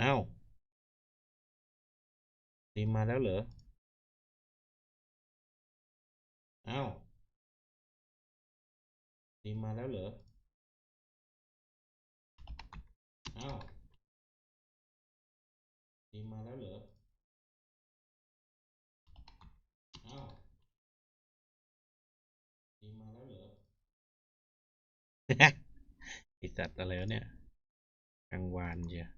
อ้าวทีมาแล้วเหรอ อ้าวทีมาแล้วเหรอ อ้าวทีมาแล้วเหรอ อ้าวทีมาแล้วเหรอไอสัตว์อะไรเนี่ยกลางวานเชีย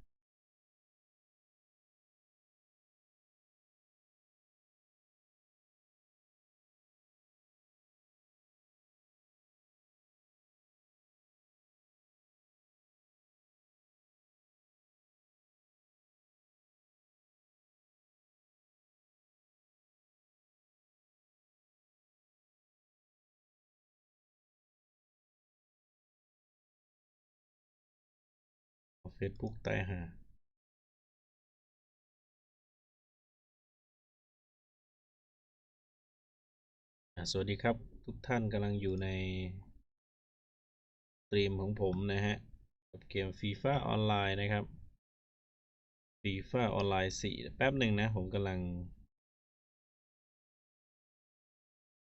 เฟซบุ๊กใต้หาอะสวัสดีครับ ทุกท่านกำลังอยู่ในสตรีมของผมนะฮะ กับเกม FIFA ออนไลน์นะครับ FIFA ออนไลน์4แป๊บหนึ่งนะ ผมกำลัง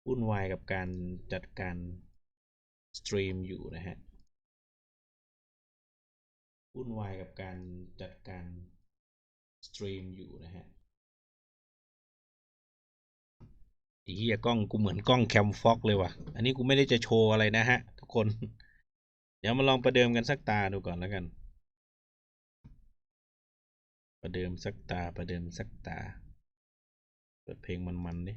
วุ่นวายกับการจัดการสตรีมอยู่นะฮะ วุ่นวายกับการจัดการสตรีมอยู่นะฮะอ้เหี้ยกล้องกูเหมือนกล้องแคมฟ็อกเลยว่ะ อันนี้กูไม่ได้จะโชว์อะไรนะฮะ ทุกคน เดี๋ยวมาลองประเดิมกันสักตาดูก่อนแล้วกัน ประเดิมสักตาประเดิมสักตา เปิดเพลงมันๆดิ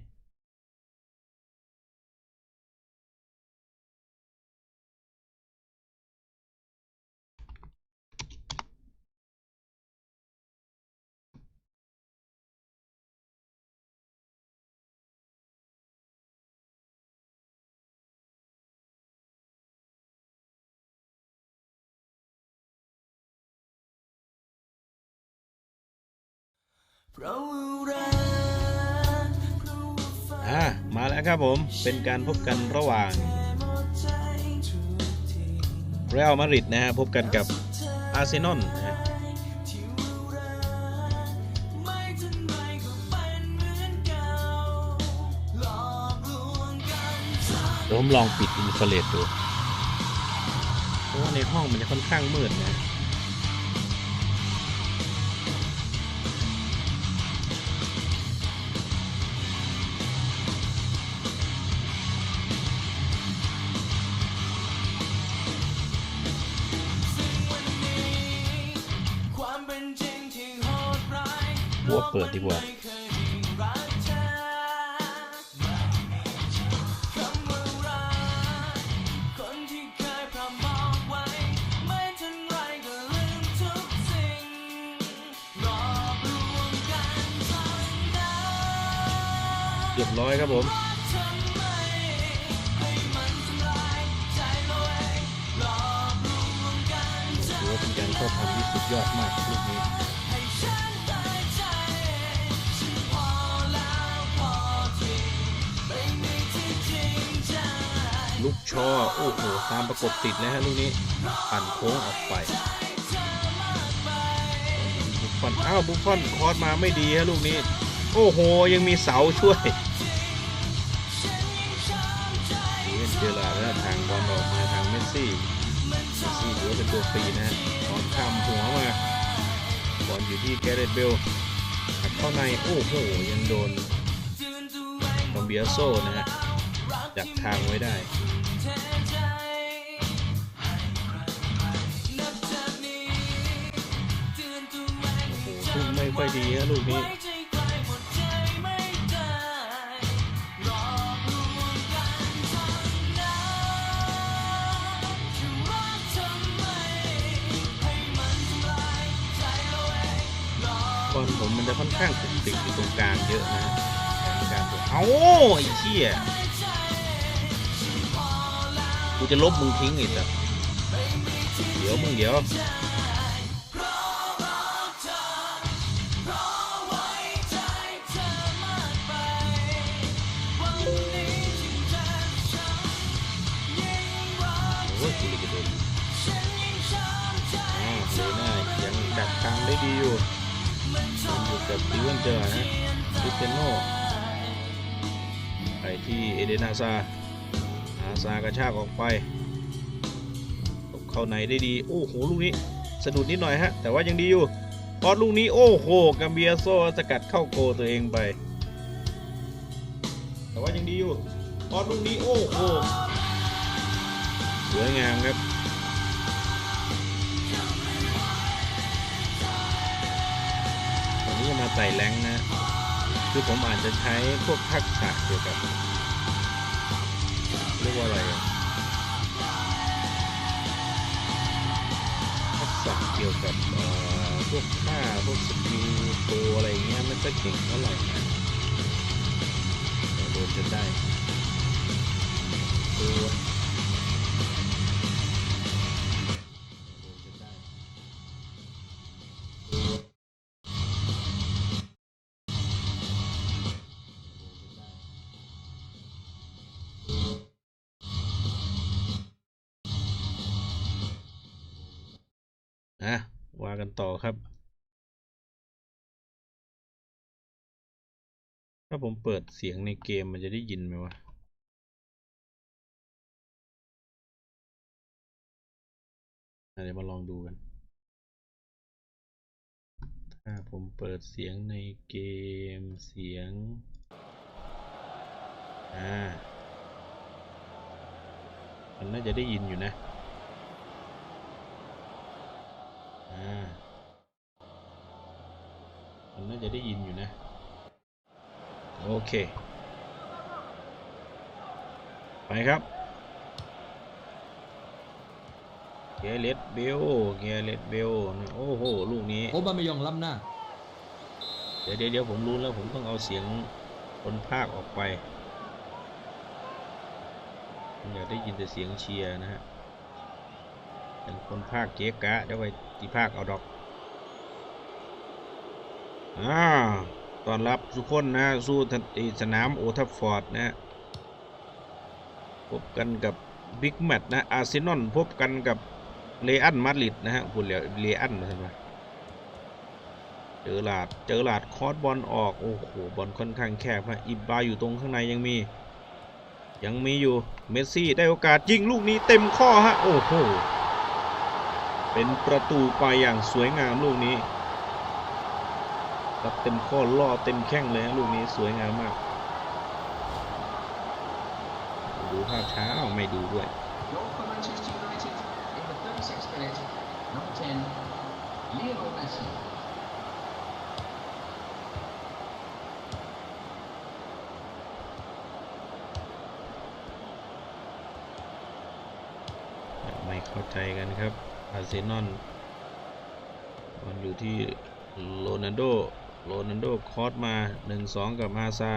อ่ามาแล้วครับผมเป็นการพบกันระหว่างเรอัลมาดริดนะฮะพบกันกับอาร์เซนอลนะฮะผมลองปิดอินฟราเรดดูเพราะว่าในห้องมันจะค่อนข้างมืดนะ เปิดดีกว่าเรียบหน่อยครับผมหรือว่าเป็นการเข้าทำที่สุดยอดมากลูกนี้ ลูกชอโอ้โหตามประกบติดนะฮะลูกนี้ปั่นโค้งออกไปบุฟฟอนอ้าวบุฟฟอนคอร์สมาไม่ดีฮะลูกนี้ โอ้โหยังมีเสาช่วยเล่นเจอลาแล้วทางบอลออกมาทางเมสซี่เมสซี่ถือว่าเป็นตัวฟรีนะฮะบอลข้ามหัวมาบอลอยู่ที่แกเรตเบลหักเข้าในโอ้โหยังโดนคอมเบียโซนะฮะจับทางไว้ได้ ไม่ค่อยดีฮะลูกนี้บอลผมมันจะค่อนข้างติดติดอยู่ตรงกลางเยอะนะการตัวเอาไอ้เชี่ยกูจะลบมึงทิ้งไอ้สัสเดี๋ยวมึงเดี๋ยว ได้ดีอยู่อยู่กับตีวันเจอร์นะคริเตียโนไปที่เอเดนอาซาอาซากระชากออกไปตบเข้าในได้ดี โอ้โห ลูกนี้สะดุดนิดหน่อยฮะ แต่ว่ายังดีอยู่พอลูกนี้โอ้โหกัมเบียโซสกัดเข้าโกตัวเองไป แต่ว่ายังดีอยู่พอลูกนี้โอ้โหสวยงามครับ ไต่แรงนะ คือผมอาจจะใช้พวกทักษะเกี่ยวกับเรียกว่าอะไรทักษะเกี่ยวกับเอ่อพวกท่าพวกสกิลตัวอะไรเงี้ยไม่ค่อยเก่งเท่าไหร่นะโดนจนได้ตัว อะว่ากันต่อครับ ถ้าผมเปิดเสียงในเกมมันจะได้ยินไหมวะอะเดี๋ยวมาลองดูกัน ถ้าผมเปิดเสียงในเกมเสียง อ่า มันน่าจะได้ยินอยู่นะ อ่า มันน่าจะได้ยินอยู่นะ โอเค ไปครับเกเรตเบลเกเรตเบลนะโอ้โห ลูกนี้โอบามายองล้ำหน้าเดี๋ยวเดี๋ยวเดี๋ยวผมรู้แล้วผมต้องเอาเสียงคนภาคออกไปผมอยากได้ยินแต่เสียงเชียร์นะฮะ เป็นคนภาคเก๊กะเดี๋ยวไปตีภาคเอาดอกอ่าตอนรับทุกคนนะสู้ทันไอ้สนามโอทัฟฟอร์ดนะฮะพบกันกับบิ๊กแมตช์นะอาร์เซนอลพบกันกับเรอัลมาดริดนะฮะคุณเหลียวเรอัลมาใช่ไหมเจอหลาดเจอหลาดคอร์สบอลออกโอ้โหบอลค่อนข้างแคบฮะอิบราอยู่ตรงข้างในยังมี ยังมีอยู่เมสซี่ได้โอกาสยิงลูกนี้เต็มข้อฮะโอ้โห เป็นประตูไปอย่างสวยงามลูกนี้รับเต็มข้อล่อเต็มแข้งเลยลูกนี้สวยงามมาก ดูภาพช้าอ้าไม่ดูด้วยไม่เข้าใจกันครับ อาร์เซนอลมันอยู่ที่โรนัลโดโรนัลโดคอสมา 1-2 กับอาซา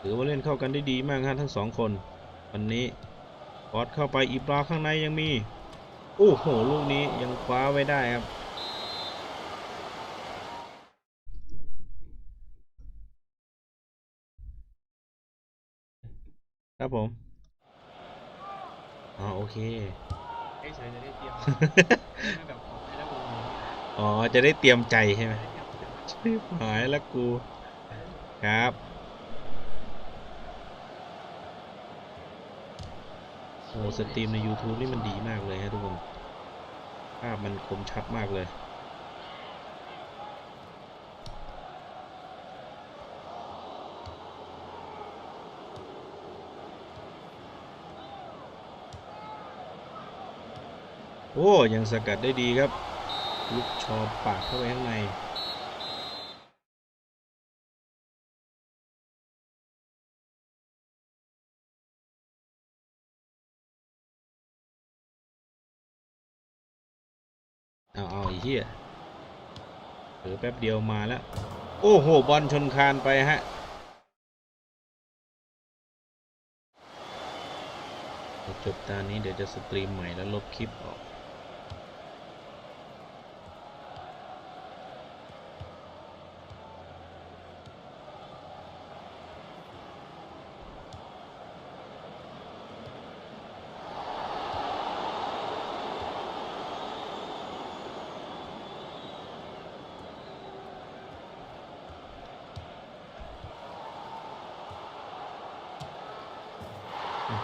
ถือว่าเล่นเข้ากันได้ดีมากครับทั้งสองคน วันนี้คอสเข้าไปอีบราข้างในยังมี โอ้โห ลูกนี้ยังคว้าไว้ได้ครับครับผม อ๋อ โอเค เฉยจะได้เตรียมไม่แบบไม่แล้วกูอ๋อ จะได้เตรียมใจใช่ไหมชิบหายแล้วกูครับ โอ้สตรีมใน YouTube นี่มันดีมากเลยฮะทุกคน ภาพมันคมชัดมากเลย โอ้ยังสกัดได้ดีครับ ลูกชอปากเข้าไปข้างในเอาเอาไอ้เหี้ยเผลอแป๊บเดียวมาแล้ว โอ้โห บอลชนคานไปฮะ จบตานี้เดี๋ยวจะสตรีมใหม่แล้วลบคลิปออก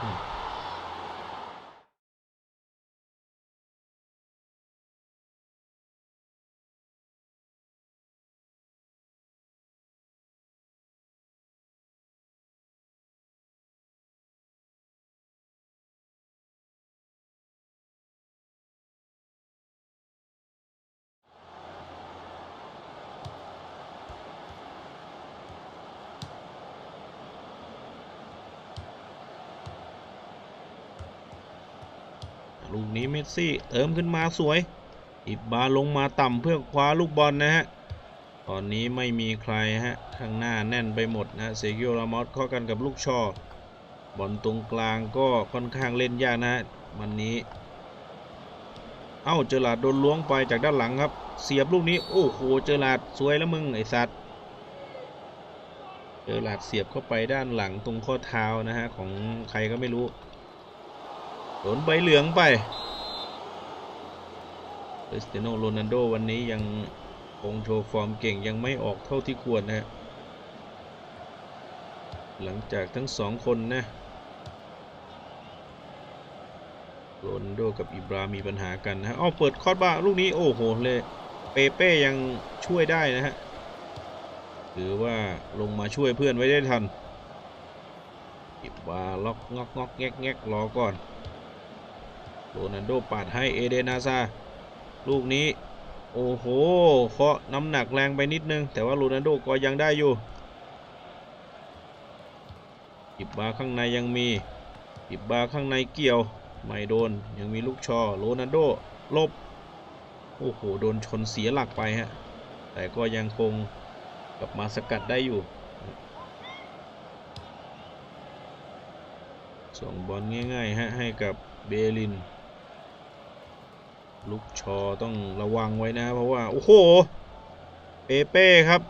หื ลูกนี้เมสซี่เติมขึ้นมาสวย อิบบาลงมาต่ำเพื่อคว้าลูกบอลนะฮะ ตอนนี้ไม่มีใครฮะข้างหน้าแน่นไปหมดนะเซกิโอรามอสเข้ากันกับลูกชอบอลตรงกลางก็ค่อนข้างเล่นยากนะฮะวันนี้ เอ้าเจอหลาดโดนล้วงไปจากด้านหลังครับ เสียบลูกนี้โอ้โหเจอหลาดสวยแล้วมึงไอสัตว์เจอหลาดเสียบเข้าไปด้านหลังตรงข้อเท้านะฮะของใครก็ไม่รู้ โดนใบเหลืองไปคริสเตียโนโรนัลโดวันนี้ยังคงโชว์ฟอร์มเก่งยังไม่ออกเท่าที่ควรนะฮะหลังจากทั้งสองคนนะโรนโดกับอิบรามีปัญหากันนะอ้าวเปิดคอร์ดบ้าลูกนี้โอ้โหเลยเปเป้ยังช่วยได้นะฮะถือว่าลงมาช่วยเพื่อนไว้ได้ทันอิบราล็อกงอกงอกแงกแงกรอก่อน โรนัลโดปาดให้เอเดนาซาลูกนี้ โอ้โหเคาะน้ำหนักแรงไปนิดนึง แต่ว่าโรนัลโดก็ยังได้อยู่อิบบาข้างในยังมีอิบบาข้างในเกี่ยว ไม่โดนยังมีลูกชอโรนัลโดลบโอ้โห โดนชนเสียหลักไปฮะ แต่ก็ยังคงกลับมาสกัดได้อยู่ ส่งบอลง่ายๆฮะให้กับเบลิน ลูกชอต้องระวังไว้นะ เพราะว่า โอ้โห เปเป้ครับ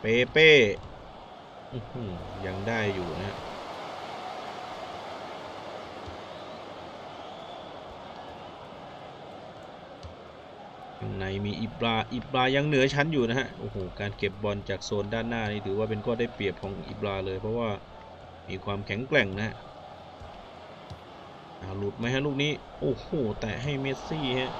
เปเป้ยังได้อยู่นะข้างในมีอิบรา อิบรายังเหนือชั้นอยู่นะฮะ โอ้โห การเก็บบอลจากโซนด้านหน้านี่ถือว่าเป็นข้อได้เปรียบของอิบราเลย เพราะว่ามีความแข็งแกร่งนะฮะ หลุดไหมฮะลูกนี้ โอ้โห แตะให้เมสซี่ฮะ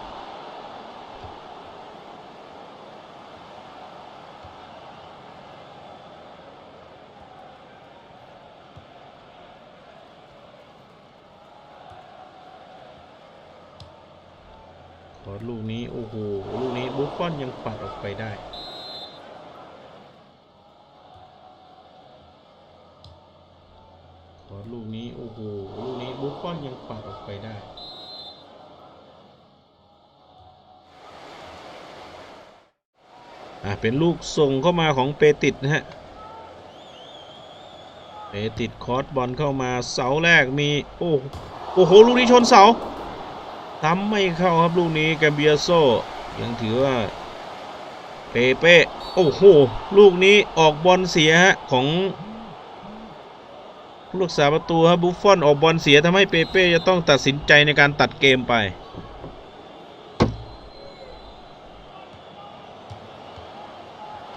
ขอลูกนี้ โอ้โห ลูกนี้บุฟฟอนยังปัดออกไปได้ ขอลูกนี้ โอ้โห ลูก นี้อนยังปัดออกไปได้ อะเป็นลูกส่งเข้ามาของเปติดนะฮะ เปติดคอร์สบอลเข้ามาเสาแรกมี โอ้โอ้โห ลูกนี้ชนเสาทำไม่เข้าครับลูกนี้แกเบียโซยังถือว่าเปเป้ โอ้โห ลูกนี้ออกบอลเสียฮะของ ผู้รักษาประตูครับบุฟฟอนออกบอลเสียทำให้เปเป้จะต้องตัดสินใจในการตัดเกมไป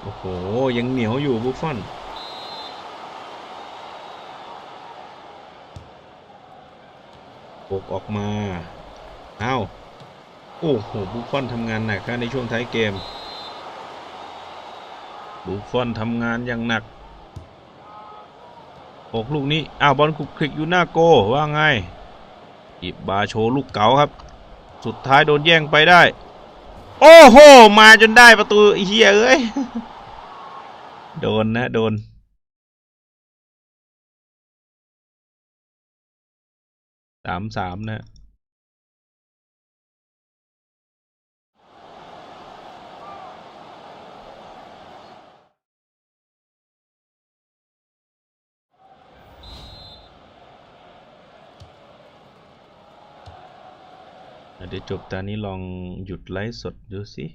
โอ้โห ยังเหนียวอยู่บุฟฟอนปกออกมาอ้าวโอ้โหบุฟฟอนทำงานหนักครับในช่วงท้ายเกมบุฟฟอนทำงานอย่างหนัก ออกลูกนี้อ้าวบอลคลุกคลิกอยู่หน้าโกว่าไงอิบบาโชว์ลูกเก๋าครับ สุดท้ายโดนแย่งไปได้ โอ้โห มาจนได้ประตูเฮียเอ้ย โดนนะโดนสามสามนะ เดี๋ยวจบตอนนี้ลองหยุดไลฟ์สดดูสิ